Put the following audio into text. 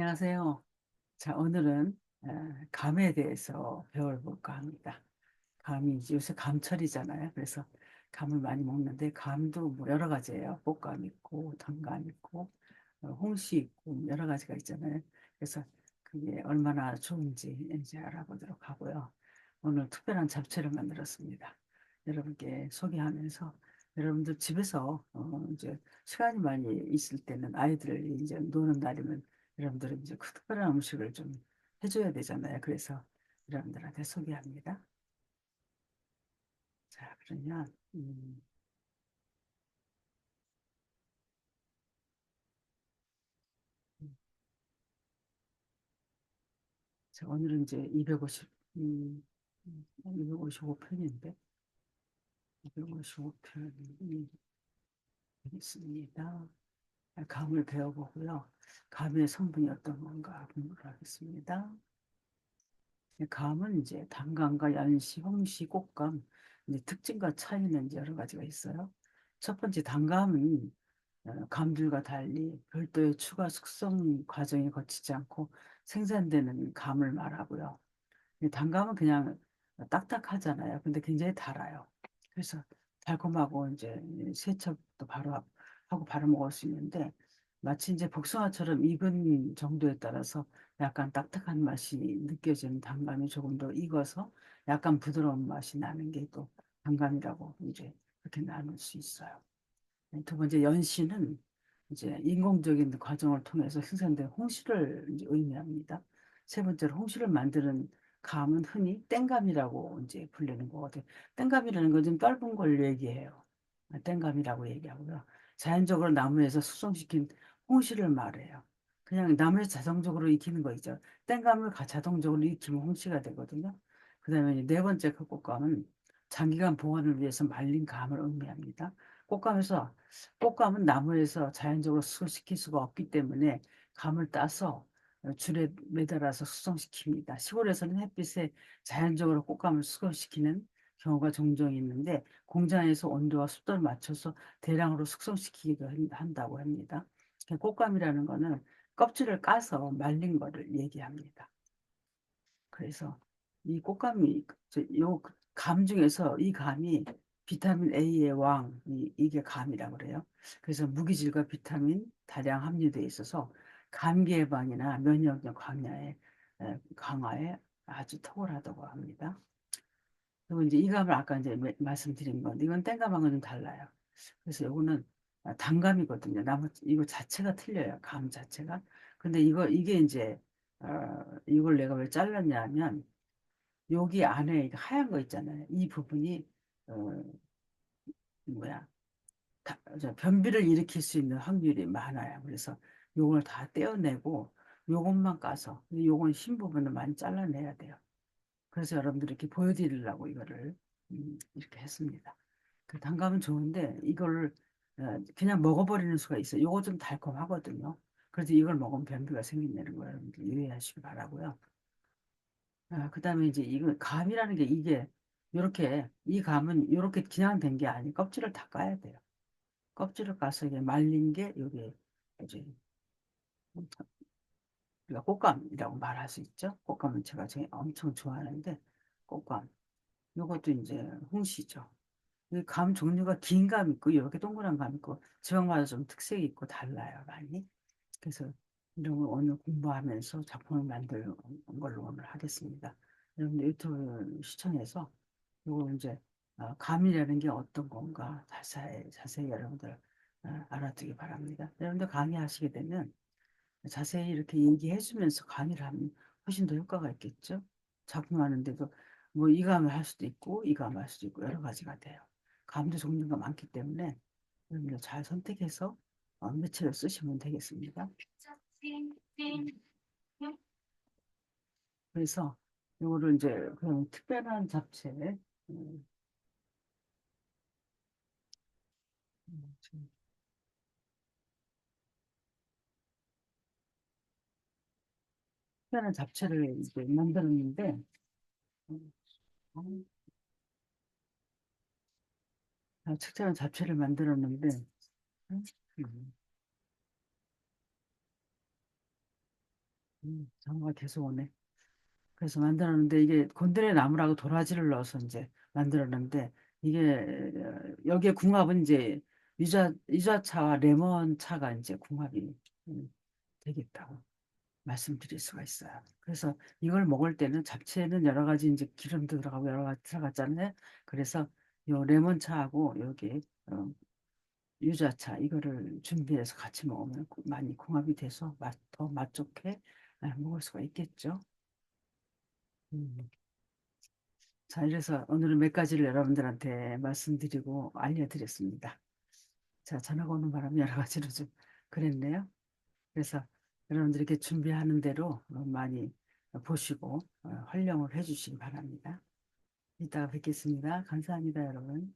안녕하세요. 자, 오늘은 어, 감에 대해서 배워볼까 합니다. 감이 요새 감철이잖아요. 그래서 감을 많이 먹는데 감도 뭐 여러 가지예요. 볶감 있고 단감 있고 어, 홍시 있고 뭐 여러 가지가 있잖아요. 그래서 그게 얼마나 좋은지 이제 알아보도록 하고요. 오늘 특별한 잡채를 만들었습니다. 여러분께 소개하면서 여러분들 집에서 어, 이제 시간이 많이 있을 때는 아이들 이제 노는 날이면 여러분들은 이제 그 특별한 음식을 좀 해줘야 되잖아요. 그래서 여러분들한테 소개합니다. 자, 그러면 음, 자, 오늘은 이제 250, 음, 255편인데 255편이 되겠습니다. 감을 배워보고요. 감의 성분이 어떤 건가 공부하겠습니다. 감은 이제 단감과 연시, 홍시, 꽃감 특징과 차이는 이제 여러 가지가 있어요. 첫 번째 단감은 어, 감들과 달리 별도의 추가 숙성 과정이 거치지 않고 생산되는 감을 말하고요. 단감은 그냥 딱딱하잖아요. 근데 굉장히 달아요. 그래서 달콤하고 이제 세척도 바로 하고 바로 먹을 수 있는데 마치 이제 복숭아처럼 익은 정도에 따라서 약간 딱딱한 맛이 느껴지는 단감이 조금 더 익어서 약간 부드러운 맛이 나는 게 또 단감이라고 이제 그렇게 나눌 수 있어요. 두 번째 연시는 이제 인공적인 과정을 통해서 생산된 홍시를 이제 의미합니다. 세 번째로 홍시를 만드는 감은 흔히 땡감이라고 이제 불리는 거거든요. 땡감이라는 건좀 짧은 걸 얘기해요. 땡감이라고 얘기하고요. 자연적으로 나무에서 숙성시킨 홍시를 말해요. 그냥 나무에서 자동적으로 익히는 거 있죠. 땡감을 자동적으로 익히면 홍시가 되거든요. 그 다음에 네 번째 그 꽃감은 장기간 보관을 위해서 말린 감을 의미합니다. 꽃감에서 꽃감은 나무에서 자연적으로 숙성시킬 수가 없기 때문에 감을 따서 줄에 매달아서 숙성시킵니다. 시골에서는 햇빛에 자연적으로 꽃감을 숙성시키는 경우가 종종 있는데 공장에서 온도와 습도를 맞춰서 대량으로 숙성시키기도 한다고 합니다. 꽃감이라는 거는 껍질을 까서 말린 거를 얘기합니다. 그래서 이 꽃감이 요감 중에서 이 감이 비타민 A의 왕 이, 이게 감이라고 그래요. 그래서 무기질과 비타민 다량 함유되어 있어서 감기 예방이나 면역력 강화에 강화에 아주 탁월하다고 합니다. 그리고 이제 이 감을 아까 이제 말씀드린 건데 이건 땡감하고는 좀 달라요. 그래서 이거는 단감이거든요. 나머 이거 자체가 틀려요. 감 자체가. 근데 이거 이게 이제 어, 이걸 내가 왜 잘랐냐면 여기 안에 하얀 거 있잖아요. 이 부분이 어, 뭐야 다, 변비를 일으킬 수 있는 확률이 많아요. 그래서 요걸 다 떼어내고 요것만 까서 요건 흰 부분을 많이 잘라내야 돼요. 그래서 여러분들 이렇게 보여드리려고 이거를 음, 이렇게 했습니다. 그 단감은 좋은데 이걸 어, 그냥 먹어버리는 수가 있어요. 요거 좀 달콤하거든요. 그래서 이걸 먹으면 변비가 생긴다는 거 여러분들 유의하시기 바라고요. 아, 그 다음에 이제 이거 감이라는 게 이게 이렇게 이 감은 이렇게 그냥 된 게 아니 껍질을 다 까야 돼요. 껍질을 까서 이게 말린 게 여기 이제 우리가 꽃감이라고 말할 수 있죠. 꽃감은 제가 엄청 좋아하는데 꽃감 이것도 이제 홍시죠. 감 종류가 긴 감 있고 이렇게 동그란 감 있고 지방마다 좀 특색이 있고 달라요 많이. 그래서 이런 걸 오늘 공부하면서 작품을 만드는 걸로 오늘 하겠습니다. 여러분들 유튜브 시청해서 이거 이제 어, 감이라는 게 어떤 건가 자세히, 자세히 여러분들 어, 알아두기 바랍니다. 여러분들 강의하시게 되면 자세히 이렇게 얘기해 주면서 강의를 하면 훨씬 더 효과가 있겠죠. 작품하는데도 뭐 이 감을 할 수도 있고 이 감을 할 수도 있고 여러 가지가 돼요. 감도 종류가 많기 때문에 여러분들 잘 선택해서 어, 며칠을 쓰시면 되겠습니다. 그래서 이거를 이제 그냥 특별한 잡채 음, 음, 특별한 잡채를 이제 만들었는데 음, 아, 특별한 잡채를 만들었는데 음, 음, 장어가 계속 오네. 그래서 만들었는데 이게 곤드레 나물하고 도라지를 넣어서 이제 만들었는데 이게 어, 여기에 궁합은 이제 유자 유자차와 레몬차가 이제 궁합이 음, 되겠다고 말씀드릴 수가 있어요. 그래서 이걸 먹을 때는 잡채는 여러 가지 이제 기름도 들어가고 여러 가지 들어갔잖아요. 그래서 요 레몬차하고 여기 어, 유자차 이거를 준비해서 같이 먹으면 많이 궁합이 돼서 맛, 더 맛 좋게 아, 먹을 수가 있겠죠. 음. 자, 이래서 오늘은 몇 가지를 여러분들한테 말씀드리고 알려드렸습니다. 자, 전화가 오는 바람에 여러 가지로 좀 그랬네요. 그래서 여러분들 이렇게 준비하는 대로 어, 많이 보시고 어, 활용을 해주시기 바랍니다. 이따가 뵙겠습니다. 감사합니다, 여러분.